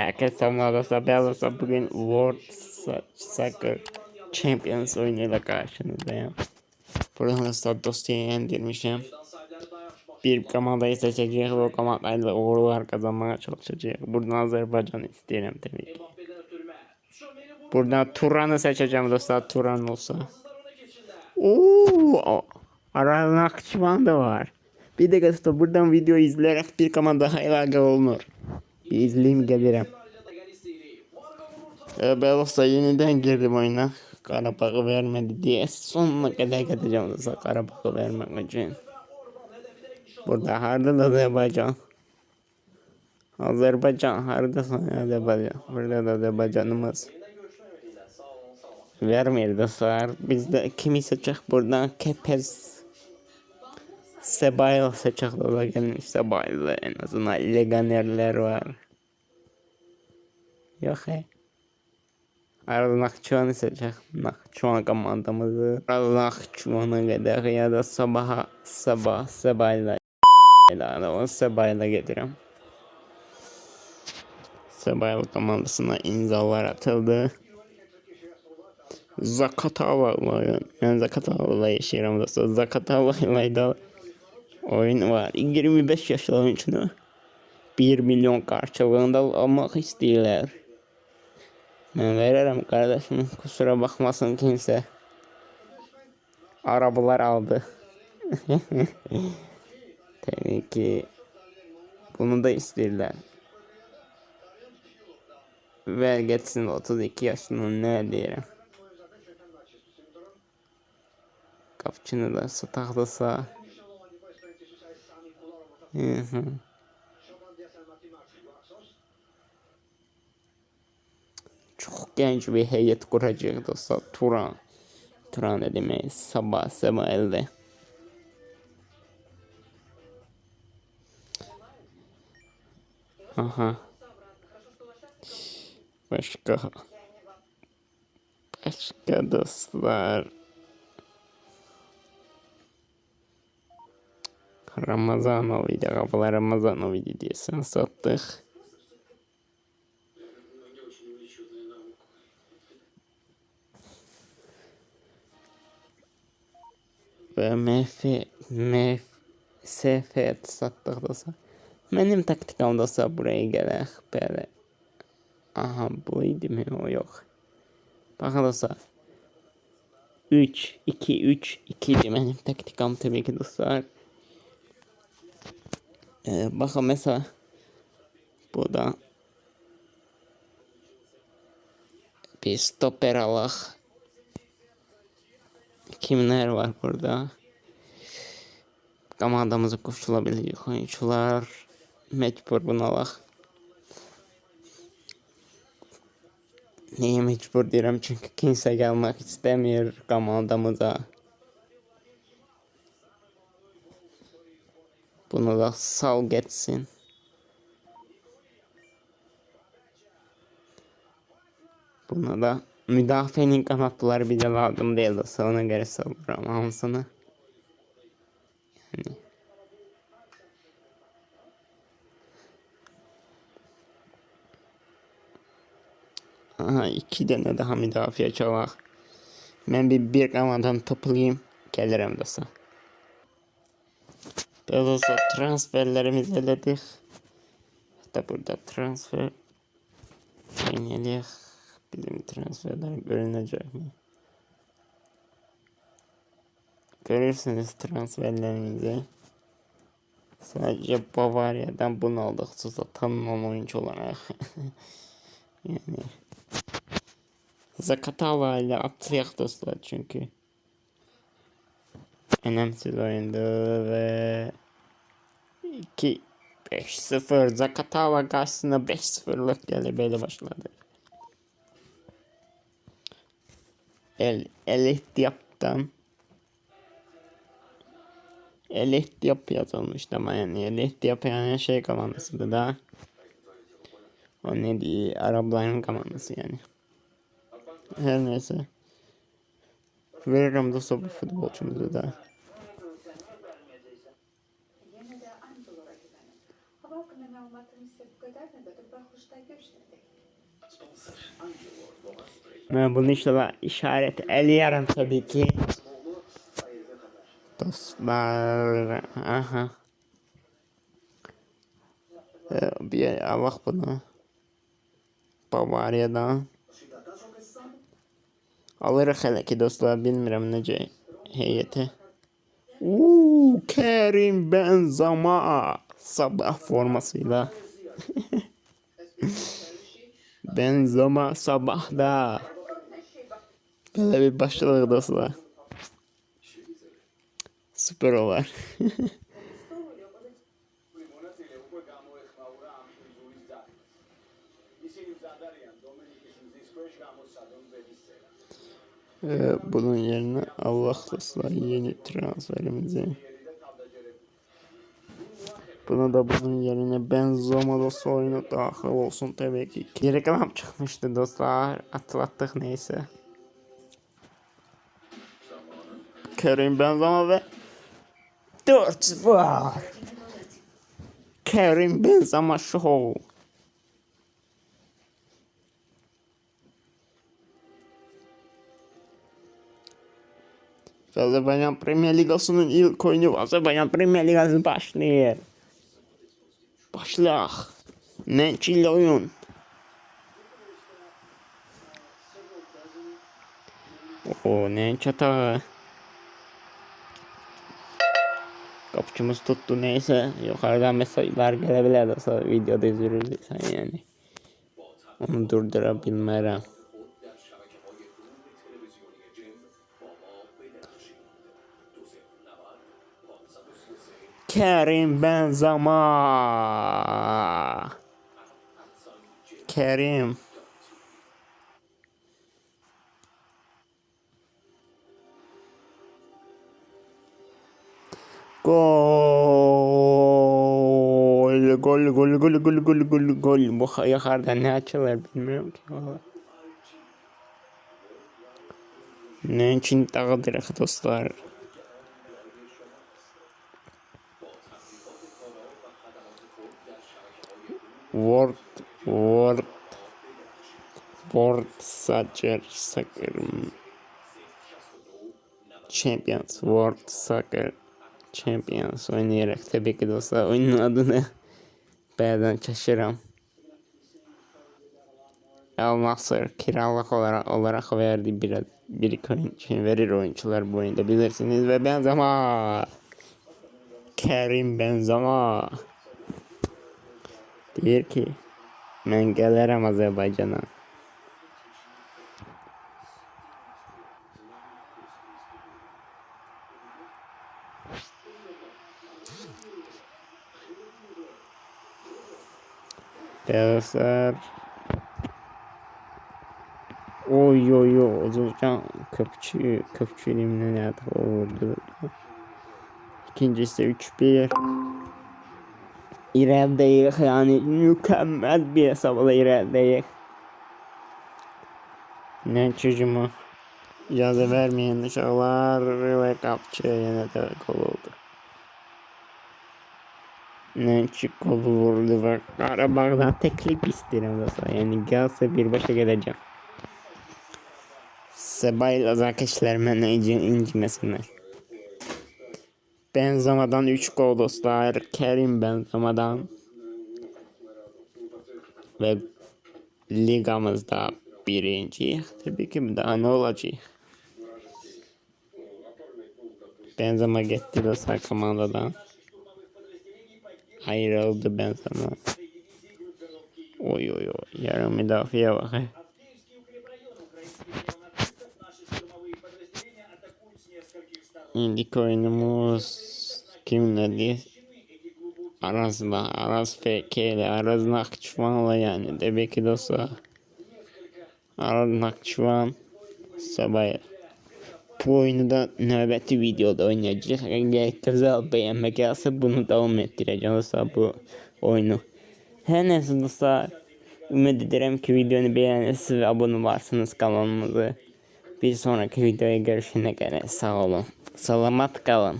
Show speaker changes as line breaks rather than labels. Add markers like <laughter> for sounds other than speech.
Herkese merhaba. Ben olsa bugün World Soccer Champions oyunuyla karşınızdayım. Buradan da dosyayı indirmişim. Bir komandayı seçeceğiz. O komandayla uğurlar kazanmaya çalışacağız. Buradan Azerbaycan isterim tabii ki. Buradan Turan'ı seçeceğim dostlar. Turan olsa. Oo, Aral Nakçıvan da var. Bir de dostlar buradan video izleyerek bir komanda hayvaga olunur. Bir izleyeyim gelirim. Ee, ben olsa yeniden girdim oyuna. Karabağ'ı vermedi diye sonuna kadar gideceğim olsa Karabağ'ı vermek için. Burada harda da Azerbaycan. Azerbaycan harda sonra Azerbaycan. Burada da Azerbaycanımız. Vermiyor dostlar. Biz de kimi seçecek buradan Kepez. Sebayla da gelmiş Sebayla en azından leganerler var. Yok he. Arada Nakçıvan'ı seçecek. Nakçıvan komandamızı. Arada Nakçıvan'a kadar ya da sabaha sabah Sebayla ile o Sebayla gelirim. Sebayla komandasına imzalar atıldı. Zakatava'la ben Zakatava'la yaşıyorum dostlar. Zakatava'yla da oyun var. 25 yaşlı oyuncunu 1 milyon karşılığında almak istiyorlar. Ben veririm kardeşim. Kusura bakmasın kimse. Arabalar aldı. <laughs> Tabii ki bunu da istiyorlar. Ver geçsin 32 yaşının ne diyelim. Kapçını da sataklasa. Hı. Çok genç bir heyet kuracak dostlar. Turan. Turan demek? Sabah sabah elde. Aha. Başka. Başka dostlar. Ramazanovi'de kapılar Ramazanovi'di diye sen sattık. Ve MF MF SF sattık dostlar. Benim taktikam dostlar buraya gerek böyle. Aha buydu mu o yok. Bakın dostlar. 3 2 3 2 idi benim taktikam tabii ki dostlar. Ee, bakın mesela burada bir stoper alak. Kimler var burada? Komandamızı koşulabilecek oyuncular mecbur bunu alak. Niye mecbur diyorum çünkü kimse gelmek istemiyor komandamıza. Bunu da sal geçsin. Buna da müdafenin kanatları bir de lazım değil de ona göre savunurum Hamson'u. Yani. Aha iki tane daha müdafiye çalak. Ben bir bir kamadan toplayayım. Gelirim dostlar. Dolayısıyla transferlerimizi eledik. Hatta burada transfer yenilik bizim transferler görünecek mi? Görürsünüz transferlerimizi. Sadece Bavaria'dan bunu aldık. Susa tanınan oyuncu olarak. <laughs> yani Zakatala ile atlayak dostlar çünkü. Önemsiz oyundu ve 2 5-0 Zakatala karşısında 5-0'lık galibeyle başladı. El, el ihtiyaptan El ihtiyap yazılmıştı ama yani el ihtiyap yani şey komandasıydı da o ne diye Arapların komandası yani. Her neyse. Veririm dostlar bu futbolcumuzu da. Ben bunu inşallah işaret eleyerim tabii ki. Dostlar. Aha. Bir Allah bunu. Bavaria'dan. Alırıq hələ ki dostlar bilmirəm necə heyəti. Uuu Kerim Benzema sabah formasıyla. <laughs> Benzema sabahda. Böyle bir başladık dostlar. Süper olar. <laughs> Ee, bunun yerine Allah dostlar yeni transferimizi. Buna da bunun yerine Benzema da oyunu dahil olsun tabii ki. Bir reklam çıkmıştı dostlar. Atlattık neyse. Kerim Benzema ve 4 var. Kerim Benzema Show. Azerbaycan Premier Ligası'nın ilk oyunu Azerbaycan Premier Ligası başlıyor. Başla. Nençil oyun. O Nenç atağı. Kapıcımız tuttu neyse. Yukarıdan mesajlar gelebilir videoda üzülürsen yani. Onu durdurabilmem. Kerim Benzema. Kerim. Gol. Gol gol gol gol gol gol gol. Bu yukarıda ne açılır bilmiyorum ki. valla. Ne için takdir dostlar. World World World Soccer Soccer Champions World Soccer Champions oynayarak tabii ki dostlar oyunun adını bazen şaşırım. El Nasır kiralık olarak, olarak verdi bir, bir iki oyun için verir oyuncular bu oyunda bilirsiniz. Ve Benzema Kerim Benzema Deyir ki, mən gələrəm Azərbaycana. Dostlar. Oy oy oy. Ozurcan köpçü, köpçülüğümle ne vurdu. İkincisi 3-1. İlerdeyiz yani mükemmel bir hesapla ilerdeyiz. Ne çocuğumu yazı vermeyen uşaklar ve kapçı yine de gol oldu. Ne çık gol vurdu ve Karabağ'dan teklif isterim dostlar. Yani gelse bir başa geleceğim. Sebayla arkadaşlar benden inci, incimesinler. Benzema'dan 3 gol dostlar. Kerim Benzema'dan. Ve ligamızda birinci. Tabii ki daha ne olacak? Benzema gitti dostlar komandadan. Ayrıldı Benzema. Oy oy oy. Yarım müdafiye bak. he. İlk oyunumuz kimlerdi? Araz'la, Araz FK ile, Araz Nakçıvan'la yani. Demek ki dostlar. Araz Nakçıvan sabah. Bu oyunu da növbəti videoda oynayacağıq. Əgər gözəl bəyənmə gəlsə bunu davam etdirəcəm dostlar bu oyunu. Hər nəsə dostlar. Ümid edirəm ki videonu beğenirsiniz ve abone varsınız kanalımıza. Bir sonraki videoya görüşene kadar sağ olun. саламат кала